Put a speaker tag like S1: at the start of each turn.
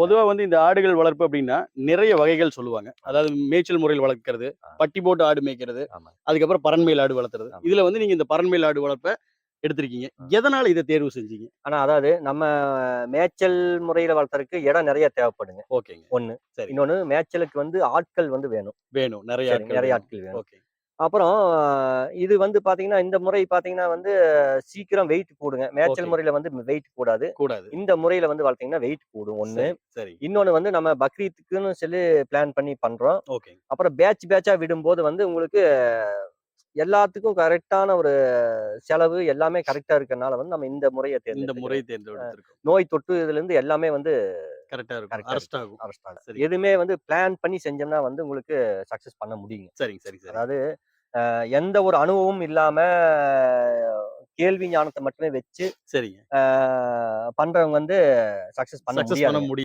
S1: பொதுவா வந்து இந்த ஆடுகள் வளர்ப்பு அப்படின்னா நிறைய வகைகள் சொல்லுவாங்க. அதாவது மேய்ச்சல் முறையில் வளர்க்கறது. பட்டி போட்டு ஆடு மேய்க்கிறது. அதுக்கப்புறம் பரண்மேல் ஆடு வளர்த்துறது. இதுல வந்து நீங்க இந்த பரண்மேல் ஆடு வளர்ப்ப எடுத்திருக்கீங்க. எதனால இதை தேர்வு செஞ்சீங்க?
S2: ஆனா அதாவது நம்ம மேய்ச்சல் முறையில வளர்த்தறதுக்கு இடம் நிறைய தேவைப்படுங்க.
S1: ஓகேங்க.
S2: ஒண்ணு.
S1: சரி.
S2: இன்னொன்னு மேய்ச்சலுக்கு வந்து ஆட்கள் வந்து வேணும்.
S1: வேணும். நிறைய
S2: நிறைய. ஆட்கள் வேணும். அப்புறம் இது வந்து பாத்தீங்கன்னா இந்த முறை பாத்தீங்கன்னா வந்து சீக்கிரம் வெயிட் கூடுங்க மேய்ச்சல். முறையில வந்து வெயிட் கூடாது
S1: கூடாது.
S2: இந்த முறையில வந்து வளர்த்தீங்கன்னா வெயிட் கூடும் ஒண்ணு.
S1: சரி,
S2: இன்னொன்னு வந்து நம்ம பக்ரீத்துக்குன்னு சொல்லி பிளான் பண்ணி பண்றோம்.
S1: ஓகே.
S2: அப்புறம் பேட்ச் பேட்சா விடும்போது வந்து உங்களுக்கு எல்லாத்துக்கும் கரெக்டான ஒரு செலவு எல்லாமே கரெக்டா இருக்கறனால வந்து நம்ம இந்த முறையை
S1: இந்த
S2: தேர்ந்தெடுத்துக்கிறோம்.
S1: முறை தேர்ந்தெடுத்திருக்கோம்
S2: நோய் தொற்று இதுல இருந்து எல்லாமே வந்து
S1: கரெக்டா இருக்கும். அரெஸ்ட் ஆகும்.
S2: அரஸ்டாங்க
S1: சரி.
S2: எதுவுமே வந்து பிளான் பண்ணி செஞ்சோம்னா வந்து உங்களுக்கு சக்சஸ் பண்ண முடியுங்க.
S1: சரிங்க சரி சரி.
S2: அதாவது எந்த ஒரு அனுபவமும் இல்லாம கேள்வி ஞானத்தை மட்டுமே வச்சு
S1: சரிங்க.
S2: பண்றவங்க வந்து சக்சஸ்
S1: பண்ண முடியும்